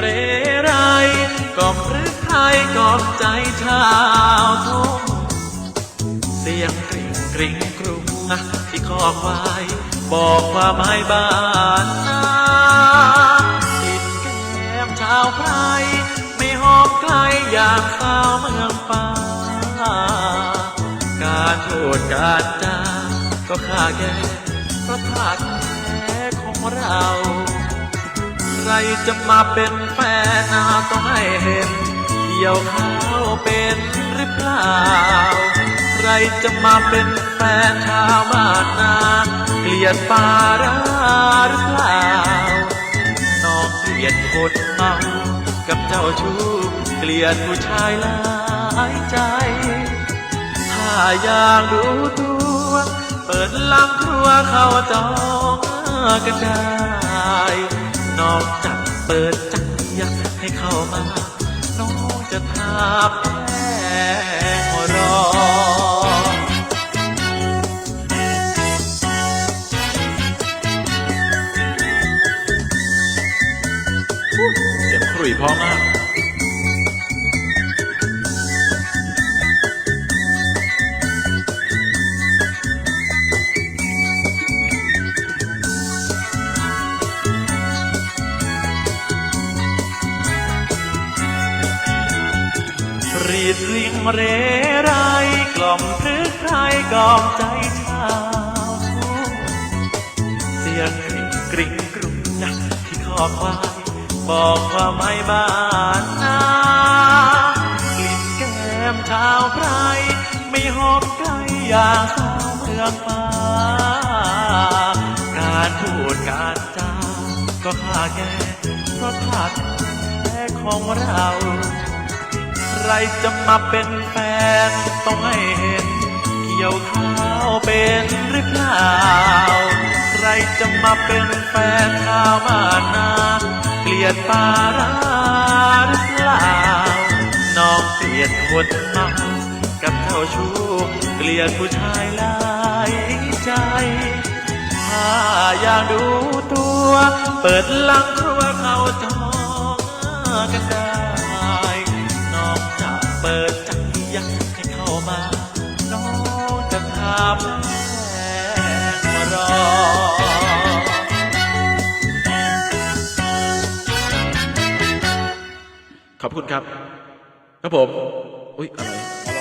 เรไรกอบหรือไทยกอบใจชาวทุ่งเสียงกริ่งกริ่งกรุงที่คอควายบอกว่าไม้บ้านนาติดแก้มชาวไพรไม่หอมใครอยากสาวเมืองป่า การโทษการจ้าก็ข้าแก่เพราะขาดแท้ของเรา จะมาเป็นแฟนนาต้องให้เห็นเกี่ยวข้าวเป็นหรือเปล่า ใครจะมาเป็นแฟนชาวบ้านนาเกลียดป่าราหรือเปล่าน้องเกลียดคนเมากับเจ้าชู้เกลียดผู้ชายหลายใจ ถ้าอยากดูตัวเปิดลังครัวเข้าจองกันได้ นอกจากเปิดจักยักให้เข้ามา น้องจะทาแป้งรอเสียงขรุ่ยพอมาก รีดริงเรไรกล่อมพรึกใครกล่อมใจชาวเสียงกริ่งกริ่งกรุงนะที่คอควายบอกความไม่บ้านนากลิ่นแก้มชาวไพรไม่หอมไกลอย่างสาวเมืองป่าการพูดการจาก็ข้าแก่เพราะธาตุแท้ของเรา ใครจะมาเป็นแฟนต้องให้เห็น เกี่ยวข้าวเป็นหรือเปล่า ใครจะมาเป็นแฟนชาวบ้านนาเกลียดปาราหรือเปล่า น้องเกลียดคนเมากับเจ้าชู้เกลียดผู้ชายหลายใจ ถ้าอยากดูตัว เปิดลังครัวเข้าจอ เปิดใจักให้เข้ามา น้องจะทำแมารอขอบคุณครับ ครับผม อุ้ยอะไร